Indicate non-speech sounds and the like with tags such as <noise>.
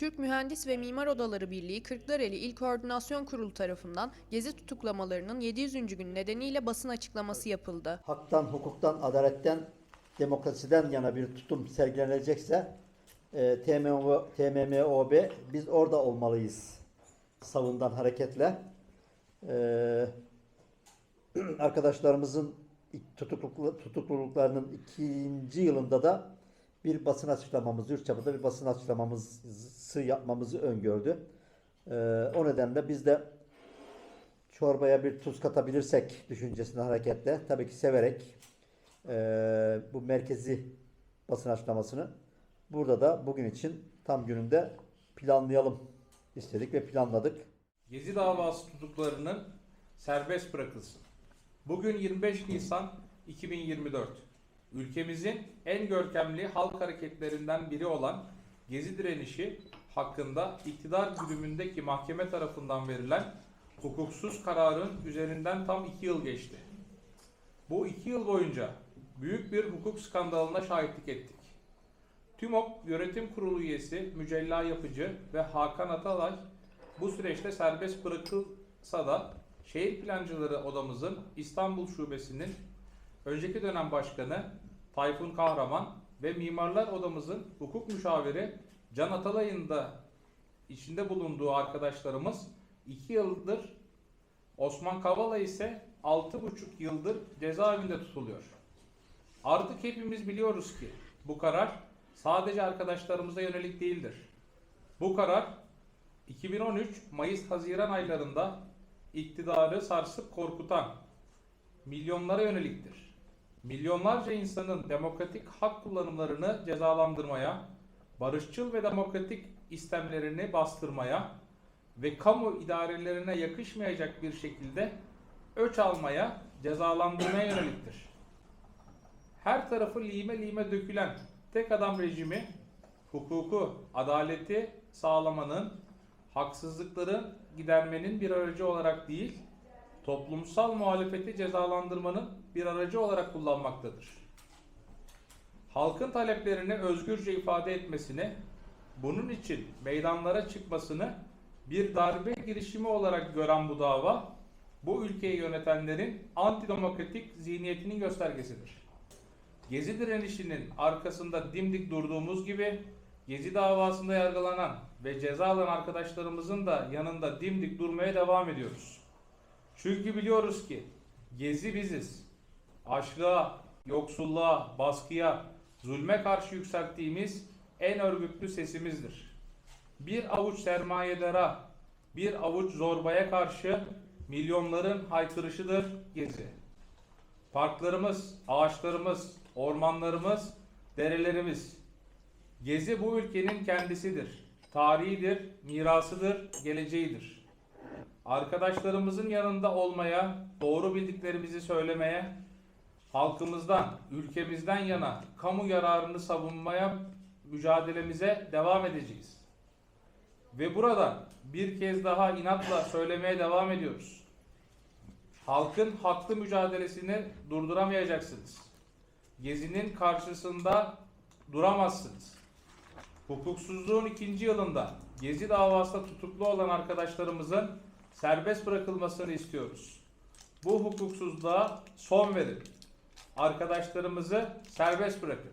Türk Mühendis ve Mimar Odaları Birliği Kırklareli İl Koordinasyon Kurulu tarafından gezi tutuklamalarının 700. gün nedeniyle basın açıklaması yapıldı. haktan, hukuktan, adaletten, demokrasiden yana bir tutum sergilenecekse e, TMO, TMMOB biz orada olmalıyız savundan hareketle. E, <clears throat> arkadaşlarımızın tutukluluk, tutukluluklarının ikinci yılında da bir basın açıklamamızı, yurt çapında bir basın açıklamamızı yapmamızı öngördü. E, o nedenle biz de çorbaya bir tuz katabilirsek düşüncesine hareketle tabii ki severek eee, bu merkezi basın açıklamasını burada da bugün için tam gününde planlayalım istedik ve planladık. Gezi davası tutuklarının serbest bırakılsın. Bugün 25 Nisan 2024. Ülkemizin en görkemli halk hareketlerinden biri olan Gezi direnişi hakkında iktidar güdümündeki mahkeme tarafından verilen hukuksuz kararın üzerinden tam 2 yıl geçti. Bu 2 yıl boyunca büyük bir hukuk skandalına şahitlik ettik. TÜMOP Yönetim Kurulu üyesi Mücella Yapıcı ve Hakan Atalay bu süreçte serbest bırakılsa da Şehir Plancıları Odamızın İstanbul Şubesi'nin önceki dönem başkanı Tayfun Kahraman ve Mimarlar Odamızın hukuk müşaviri Can Atalay'ın da içinde bulunduğu arkadaşlarımız 2 yıldır Osman Kavala ise 6,5 yıldır cezaevinde tutuluyor. Artık hepimiz biliyoruz ki bu karar sadece arkadaşlarımıza yönelik değildir. Bu karar 2013 Mayıs-Haziran aylarında iktidarı sarsıp korkutan milyonlara yöneliktir. Milyonlarca insanın demokratik hak kullanımlarını cezalandırmaya, barışçıl ve demokratik istemlerini bastırmaya ve kamu idarelerine yakışmayacak bir şekilde öç almaya, cezalandırmaya yöneliktir. Her tarafı lime lime dökülen tek adam rejimi hukuku, adaleti sağlamanın, haksızlıkların gidermenin bir aracı olarak değil, toplumsal muhalefeti cezalandırmanın bir aracı olarak kullanmaktadır. Halkın taleplerini özgürce ifade etmesini, bunun için meydanlara çıkmasını bir darbe girişimi olarak gören bu dava, bu ülkeyi yönetenlerin antidemokratik zihniyetinin göstergesidir. Gezi direnişinin arkasında dimdik durduğumuz gibi Gezi davasında yargılanan ve ceza alan arkadaşlarımızın da yanında dimdik durmaya devam ediyoruz. Çünkü biliyoruz ki Gezi biziz. Açlığa, yoksulluğa, baskıya, zulme karşı yükselttiğimiz en örgütlü sesimizdir. Bir avuç sermayedara, bir avuç zorbaya karşı milyonların haykırışıdır Gezi. Parklarımız, ağaçlarımız, ormanlarımız, derelerimiz. Gezi bu ülkenin kendisidir. Tarihidir, mirasıdır, geleceğidir. Arkadaşlarımızın yanında olmaya, doğru bildiklerimizi söylemeye, halkımızdan, ülkemizden yana kamu yararını savunmaya mücadelemize devam edeceğiz. Ve burada bir kez daha inatla söylemeye devam ediyoruz. Halkın haklı mücadelesini durduramayacaksınız. Gezi'nin karşısında duramazsınız. Hukuksuzluğun ikinci yılında Gezi davasında tutuklu olan arkadaşlarımızın serbest bırakılmasını istiyoruz. Bu hukuksuzluğa son verin. Arkadaşlarımızı serbest bırakın.